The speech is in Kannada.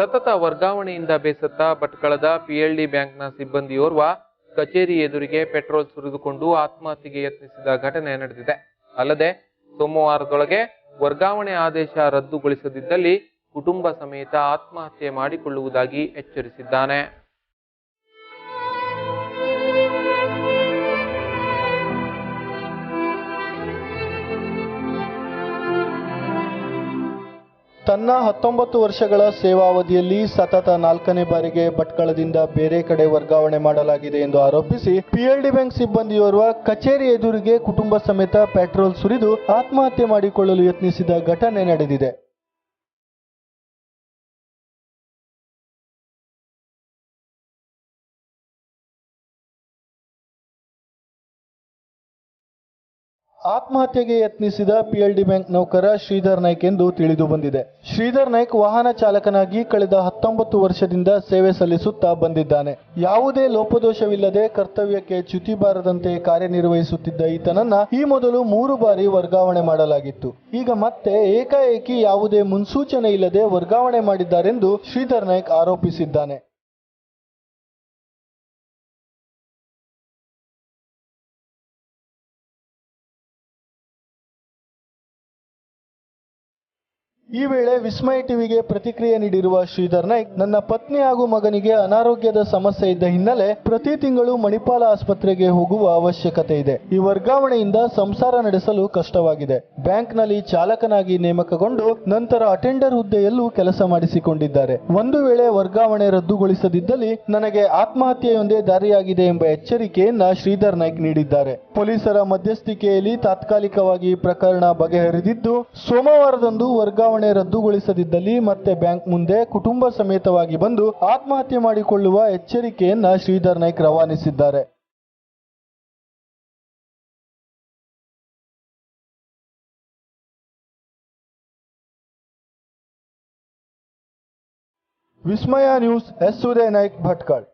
ಸತತ ವರ್ಗಾವಣೆಯಿಂದ ಬೇಸತ್ತ ಭಟ್ಕಳದ ಪಿಎಲ್ಡಿ ಬ್ಯಾಂಕ್ನ ಸಿಬ್ಬಂದಿಯೋರ್ವ ಕಚೇರಿ ಎದುರಿಗೆ ಪೆಟ್ರೋಲ್ ಸುರಿದುಕೊಂಡು ಆತ್ಮಹತ್ಯೆಗೆ ಯತ್ನಿಸಿದ ಘಟನೆ ನಡೆದಿದೆ. ಅಲ್ಲದೆ, ಸೋಮವಾರದೊಳಗೆ ವರ್ಗಾವಣೆ ಆದೇಶ ರದ್ದುಗೊಳಿಸದಿದ್ದಲ್ಲಿ ಕುಟುಂಬ ಸಮೇತ ಆತ್ಮಹತ್ಯೆ ಮಾಡಿಕೊಳ್ಳುವುದಾಗಿ ಎಚ್ಚರಿಸಿದ್ದಾನೆ. ತನ್ನ ಹತ್ತೊಂಬತ್ತು ವರ್ಷಗಳ ಸೇವಾವಧಿಯಲ್ಲಿ ಸತತ ನಾಲ್ಕನೇ ಬಾರಿಗೆ ಭಟ್ಕಳದಿಂದ ಬೇರೆ ಕಡೆ ವರ್ಗಾವಣೆ ಮಾಡಲಾಗಿದೆ ಎಂದು ಆರೋಪಿಸಿ ಪಿಎಲ್ಡಿ ಬ್ಯಾಂಕ್ ಸಿಬ್ಬಂದಿಯೋರ್ವ ಕಚೇರಿ ಎದುರಿಗೆ ಕುಟುಂಬ ಸಮೇತ ಪೆಟ್ರೋಲ್ ಸುರಿದು ಆತ್ಮಹತ್ಯೆ ಮಾಡಿಕೊಳ್ಳಲು ಯತ್ನಿಸಿದ ಘಟನೆ ನಡೆದಿದೆ. ಆತ್ಮಹತ್ಯೆಗೆ ಯತ್ನಿಸಿದ ಪಿಎಲ್ಡಿ ಬ್ಯಾಂಕ್ ನೌಕರ ಶ್ರೀಧರ್ ನಾಯ್ಕ್ ಎಂದು ತಿಳಿದು ಬಂದಿದೆ. ಶ್ರೀಧರ್ ನಾಯ್ಕ್ ವಾಹನ ಚಾಲಕನಾಗಿ ಕಳೆದ ಹತ್ತೊಂಬತ್ತು ವರ್ಷದಿಂದ ಸೇವೆ ಸಲ್ಲಿಸುತ್ತಾ ಬಂದಿದ್ದಾನೆ. ಯಾವುದೇ ಲೋಪದೋಷವಿಲ್ಲದೆ ಕರ್ತವ್ಯಕ್ಕೆ ಚ್ಯುತಿ ಬಾರದಂತೆ ಕಾರ್ಯನಿರ್ವಹಿಸುತ್ತಿದ್ದ ಈತನನ್ನ ಈ ಮೊದಲು ಮೂರು ಬಾರಿ ವರ್ಗಾವಣೆ ಮಾಡಲಾಗಿತ್ತು. ಈಗ ಮತ್ತೆ ಏಕಾಏಕಿ ಯಾವುದೇ ಮುನ್ಸೂಚನೆ ಇಲ್ಲದೆ ವರ್ಗಾವಣೆ ಮಾಡಿದ್ದಾರೆಂದು ಶ್ರೀಧರ್ ನಾಯ್ಕ್ ಆರೋಪಿಸಿದ್ದಾನೆ. ಈ ವೇಳೆ ವಿಸ್ಮಯ ಟಿವಿಗೆ ಪ್ರತಿಕ್ರಿಯೆ ನೀಡಿರುವ ಶ್ರೀಧರ್ ನಾಯ್ಕ್, ನನ್ನ ಪತ್ನಿ ಹಾಗೂ ಮಗನಿಗೆ ಅನಾರೋಗ್ಯದ ಸಮಸ್ಯೆ ಇದ್ದ ಹಿನ್ನೆಲೆ ಪ್ರತಿ ತಿಂಗಳು ಮಣಿಪಾಲ ಆಸ್ಪತ್ರೆಗೆ ಹೋಗುವ ಅವಶ್ಯಕತೆ ಇದೆ. ಈ ವರ್ಗಾವಣೆಯಿಂದ ಸಂಸಾರ ನಡೆಸಲು ಕಷ್ಟವಾಗಿದೆ. ಬ್ಯಾಂಕ್ನಲ್ಲಿ ಚಾಲಕನಾಗಿ ನೇಮಕಗೊಂಡು ನಂತರ ಅಟೆಂಡರ್ ಹುದ್ದೆಯಲ್ಲೂ ಕೆಲಸ ಮಾಡಿಸಿಕೊಂಡಿದ್ದಾರೆ. ಒಂದು ವೇಳೆ ವರ್ಗಾವಣೆ ರದ್ದುಗೊಳಿಸದಿದ್ದಲ್ಲಿ ನನಗೆ ಆತ್ಮಹತ್ಯೆಯೊಂದೇ ದಾರಿಯಾಗಿದೆ ಎಂಬ ಎಚ್ಚರಿಕೆಯನ್ನ ಶ್ರೀಧರ್ ನಾಯ್ಕ್ ನೀಡಿದ್ದಾರೆ. ಪೊಲೀಸರ ಮಧ್ಯಸ್ಥಿಕೆಯಲ್ಲಿ ತಾತ್ಕಾಲಿಕವಾಗಿ ಪ್ರಕರಣ ಬಗೆಹರಿದಿದ್ದು, ಸೋಮವಾರದಂದು ವರ್ಗಾವಣೆ ರದ್ದುಗೊಳಿಸದಿದ್ದಲ್ಲಿ ಮತ್ತೆ ಬ್ಯಾಂಕ್ ಮುಂದೆ ಕುಟುಂಬ ಸಮೇತವಾಗಿ ಬಂದು ಆತ್ಮಹತ್ಯೆ ಮಾಡಿಕೊಳ್ಳುವ ಎಚ್ಚರಿಕೆಯನ್ನ ಶ್ರೀಧರ್ ನಾಯ್ಕ್ ರವಾನಿಸಿದ್ದಾರೆ. Vismaya news, S. ಸೂರ್ಯ ನಾಯ್ಕ್ ಭಟ್ಕಳ್.